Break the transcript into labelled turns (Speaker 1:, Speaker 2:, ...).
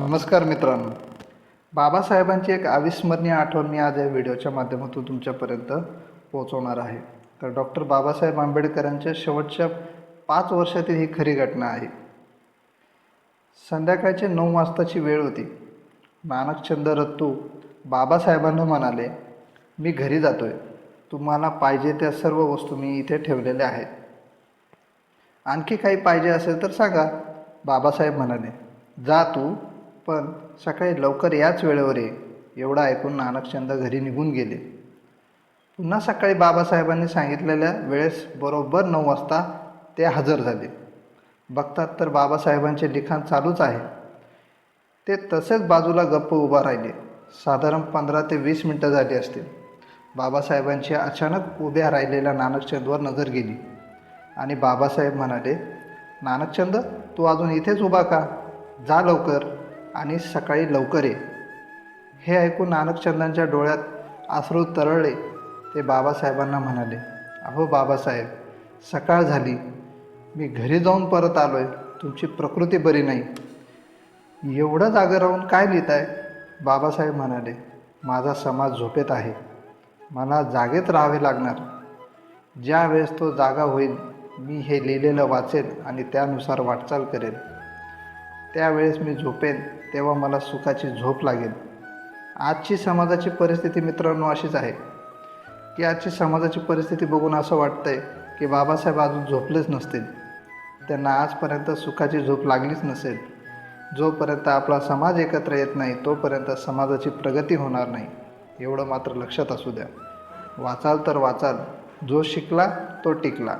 Speaker 1: नमस्कार मित्रांनो. बाबासाहेबांची एक अविस्मरणीय आठवण मी आज या व्हिडिओच्या माध्यमातून तुमच्यापर्यंत पोहोचवणार आहे. तर डॉक्टर बाबासाहेब आंबेडकरांच्या शेवटच्या पाच वर्षातील ही खरी घटना आहे. संध्याकाळचे नऊ वाजताची वेळ होती. मानकचंद रत्तू बाबासाहेबांना म्हणाले मी घरी जातोय. तुम्हाला पाहिजे त्या सर्व वस्तू मी इथे ठेवलेल्या आहेत. आणखी काही पाहिजे असेल तर सांगा. बाबासाहेब म्हणाले जा तू पण सकाळी लवकर याच वेळेवर ये. एवढं ऐकून नानकचंद घरी निघून गेले. पुन्हा सकाळी बाबासाहेबांनी सांगितलेल्या वेळेस बरोबर नऊ वाजता ते हजर झाले. बघतात तर बाबासाहेबांचे लिखाण चालूच आहे. ते तसेच बाजूला गप्प उभा राहिले. साधारण पंधरा ते वीस मिनटं झाली असतील. बाबासाहेबांची अचानक उभ्या राहिलेल्या नानकचंदवर नजर गेली. आणि बाबासाहेब म्हणाले नानकचंद तू अजून इथेच उभा का? जा लवकर. आणि सकाळी लवकर ये. हे ऐकून नानकचंदांच्या डोळ्यात आसरू तरळले ते बाबासाहेबांना म्हणाले अहो बाबासाहेब सकाळ झाली. मी घरी जाऊन परत आलो आहे तुमची प्रकृती बरी नाही. एवढं जागं राहून काय लिहिताय? बाबासाहेब म्हणाले माझा समाज झोपेत आहे. मला जागेत राहावे लागणार. ज्या वेळेस तो जागा होईल मी हे लिहिलेलं वाचेल आणि त्यानुसार वाटचाल करेन. त्यावेळेस मी झोपेन तेव्हा मला सुखाची झोप लागेल. आजची समाजाची परिस्थिती मित्रांनो अशीच आहे की आजची समाजाची परिस्थिती बघून असं वाटतंय की बाबासाहेब अजून झोपलेच नसतील. त्यांना आजपर्यंत सुखाची झोप लागलीच नसेल. जोपर्यंत आपला समाज एकत्र येत नाही तोपर्यंत समाजाची प्रगती होणार नाही. एवढं मात्र लक्षात असू द्या. वाचाल तर वाचाल जो शिकला तो टिकला.